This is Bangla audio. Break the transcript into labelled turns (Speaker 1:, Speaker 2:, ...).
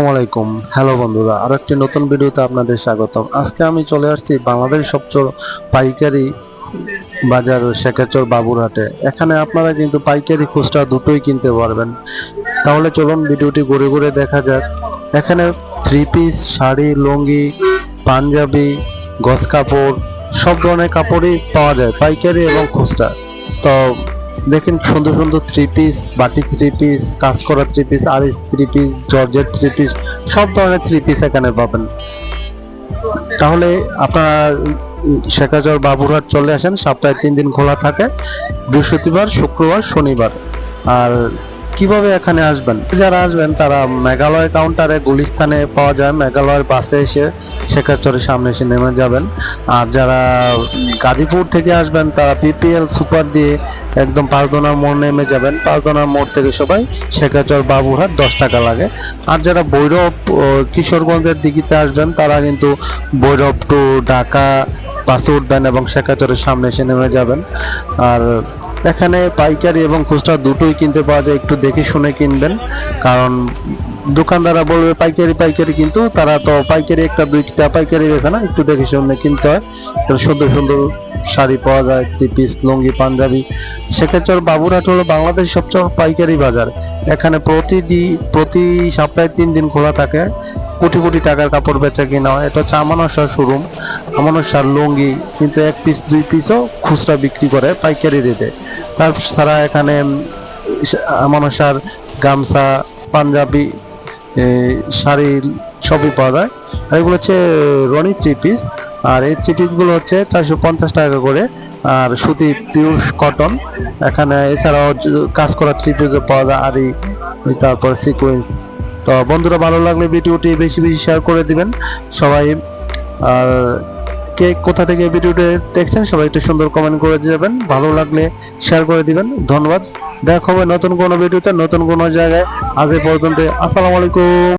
Speaker 1: আসসালামু আলাইকুম। হ্যালো বন্ধুরা আরও একটি নতুন ভিডিওতে আপনাদের স্বাগতম। আজকে আমি চলে আসছি বাংলাদেশ সবচেয়ে পাইকারি বাজার শেখাচর বাবুরহাটে। এখানে আপনারা কিন্তু পাইকারি খুচরা দুটোই কিনতে পারবেন। তাহলে চলুন ভিডিওটি ঘুরে ঘুরে দেখা যাক। এখানে থ্রি পিস শাড়ি, লুঙ্গি, পাঞ্জাবি, গজ কাপড়, সব ধরনের কাপড়ই পাওয়া যায়, পাইকারি এবং খুচরা। তো দেখেন সুন্দর সুন্দর three piece batik three piece কাজ করা থ্রি পিস আর থ্রি পিস জর্জের থ্রি পিস সব ধরনের থ্রি পিস এখানে পাবেন। তাহলে আপনারা, শেখাচর বাবুরহাট চলে আসেন, সপ্তাহে তিন দিন খোলা থাকে, বৃহস্পতিবার, শুক্রবার, শনিবার। আর কীভাবে এখানে আসবেন? যারা আসবেন, তারা মেঘালয় কাউন্টারে গুলিস্তানে পাওয়া যায় মেঘালয়ের বাসে এসে শেখাচরের সামনে এসে নেমে যাবেন। আর যারা গাজীপুর থেকে আসবেন, তারা পিপিএল সুপার দিয়ে একদম পাঁচদোনা মোড় নেমে যাবেন। পাঁচদোনা মোড় থেকে সবাই শেখাচর বাবুরহাট দশ টাকা লাগে। আর যারা ভৈরব, ও, কিশোরগঞ্জের দিকিতে আসবেন, তারা কিন্তু ভৈরব টু ঢাকা বাসে উঠবেন এবং শেখাচরের সামনে এসে নেমে যাবেন। আর এখানে পাইকারি এবং খুচরা দুটোই কিনতে পাওয়া যায়, একটু দেখে শুনে কিনবেন। কারণ দোকানদাররা বলবে পাইকারি পাইকারি, কিন্তু তারা তো পাইকারি একটা, দুইটা পাইকারি বেছে না, একটু দেখে শুনে কিনতে হয়। সুন্দর সুন্দর শাড়ি পাওয়া যায় থ্রি পিস লুঙ্গি, পাঞ্জাবি। সেক্ষেত্রে বাবুরহাট হলো বাংলাদেশের সবচেয়ে পাইকারি বাজার। এখানে প্রতিদিন প্রতি সপ্তাহে তিন দিন খোলা থাকে। কোটি কোটি টাকার কাপড় বেচা কিনা হয়, এটা হচ্ছে আমানসার শোরুম আমানসার লুঙ্গি, কিন্তু এক পিস দুই পিসও খুচরা বিক্রি করে, পাইকারি রেটে তাছাড়া এখানে আমানসার গামছা, পাঞ্জাবি শাড়ি সবই পাওয়া যায়। আর এগুলো হচ্ছে, রনি থ্রি পিস আর এই থ্রি পিসগুলো হচ্ছে চারশো পঞ্চাশ টাকা করে, আর সুতি পিওর কটন এখানে এছাড়াও কাজ করা থ্রি পিসও পাওয়া যায় আর এই তারপর সিকোয়েন্স তো বন্ধুরা, ভালো লাগলে ভিডিওটি বেশি বেশি শেয়ার করে দিবেন। সবাই, আর কে কোথা থেকে ভিডিওটি দেখছেন, সবাই একটু সুন্দর কমেন্ট করে দেবেন ভালো লাগলে শেয়ার করে দিবেন। ধন্যবাদ। দেখা হবে নতুন কোনো ভিডিওতে, নতুন কোনো জায়গায়। আজ পর্যন্ত আসসালামু আলাইকুম।